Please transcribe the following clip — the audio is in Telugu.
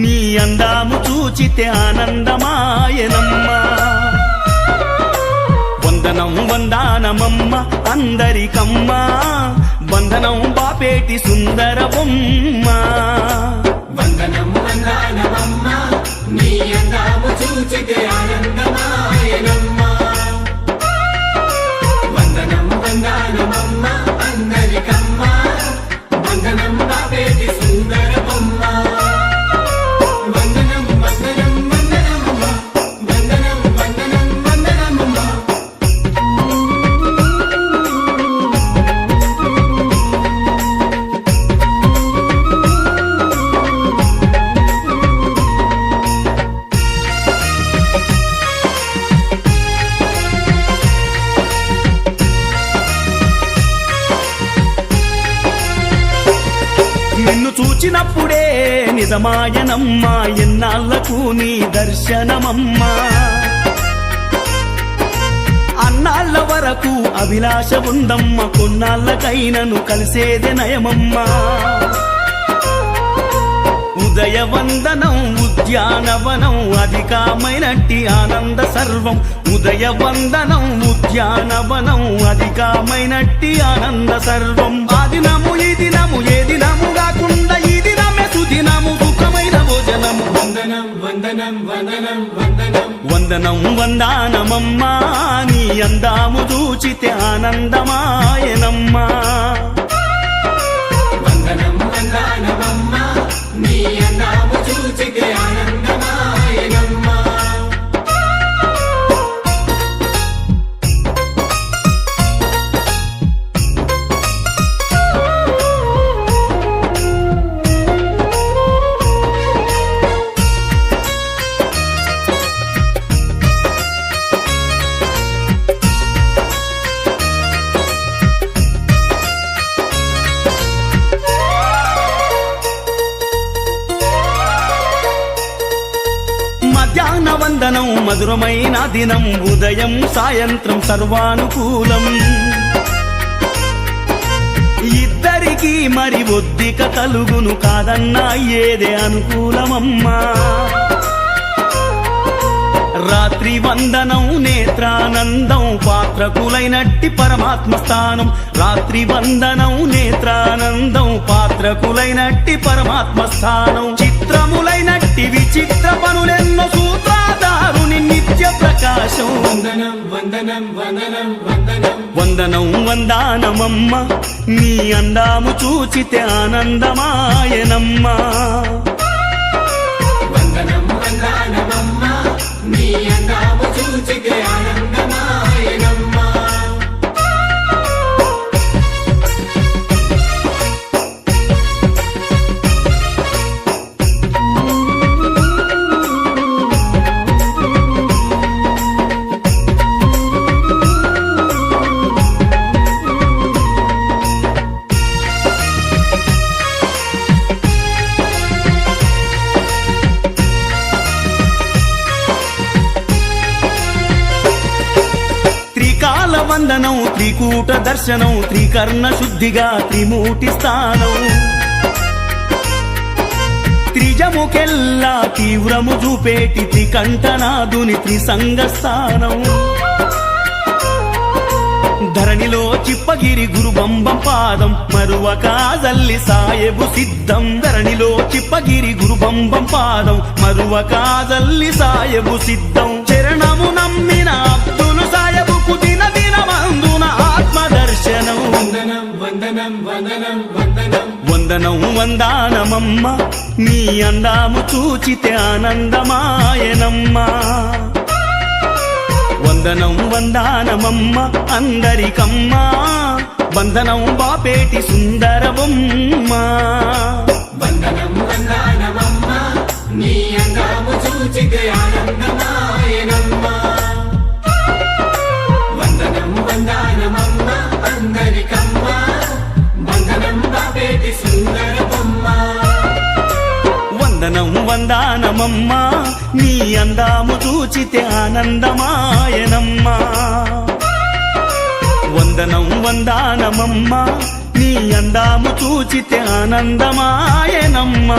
నీ అందాము చూచితే ఆనందమాయనమ్మా. వందనం వందానమమ్మ అందరికమ్మా. వందనం బాపేటి సుందర బొమ్మ వందనం వందనమమ్మ నీ అందాము చూచితే ఆనంద చూచినప్పుడే నిజమాయనమ్మా ఎన్నాళ్ళకు నీ దర్శనమమ్మా? అన్నాళ్ళ వరకు అభిలాష ఉందమ్మ కొన్నాళ్ళకైనను కలిసేదే నయమమ్మా. ఉదయవందనం ఉద్యానవనం అధికమైనట్టి ఆనంద సర్వం. ఉదయవందనం ఉద్యానవనం అధికమైనట్టి ఆనంద సర్వం. ఆ దినము ఈ దినము ఏ దినం వందనం వందానమమ్మా నీ అందాము చూచితే ఆనందమాయనమ్మా మధ్యాహ్న మధురమైన దినం ఉదయం సాయంత్రం సర్వానుకూలం. ఇద్దరికి మరి ఒద్దిక తలుగును కాదన్నా ఏదే అనుకూలమమ్మా. రాత్రి వందనం నేత్రానందం పాత్రకులైనట్టి పరమాత్మ స్థానం. రాత్రి వందనం నేత్రానందం పాత్రకులైనట్టి పరమాత్మ స్థానం. చిత్రములైనట్టి విచిత్ర పనులెన్నో సూత్రాధారుని నిత్య ప్రకాశం. వందనం వందనం వందనం వందనం. వందనం వందానమమ్మ నీ అందాము చూచితే ఆనందమాయనమ్మా. వందనం వందనమమ్మ నీ అందాము చూచితే ఆనందమాయనమ్మ త్రికాల వందనం త్రికూట దర్శనం త్రికర్ణ శుద్ధిగా త్రిమూటి స్థానం. త్రిజముకెల్లా తీవ్రము చూపేటి త్రికంఠనాథుని త్రిసంగ స్థానం. ధరణిలో చిప్పగిరి గురుబంబం పాదం మరువక జల్లి సాయబు సిద్ధం. ధరణిలో చిప్పగిరి గురుబంబం పాదం మరువక జల్లి సాయబు సిద్ధం. చరణము నమ్మిన అబ్దులు దర్శనం. వందనం వందనం వందనం వందనం. వందనం వందానమమ్మ నీ అందాము చూచితే ఆనందమాయనమ్మా. వందనం వందానమమ్మ అందరికమ్మా. వందనం బాపేటి సుందరబొమ్మ. వందనం వందనమమ్మ నీ అందాము చూచితే ఆనందమాయనమ్మ వందానమమ్మా నీ అందాము చూచితే ఆనందమాయనమ్మా. వందనం వందానమమ్మా నీ అందాము చూచితే ఆనందమాయనమ్మా.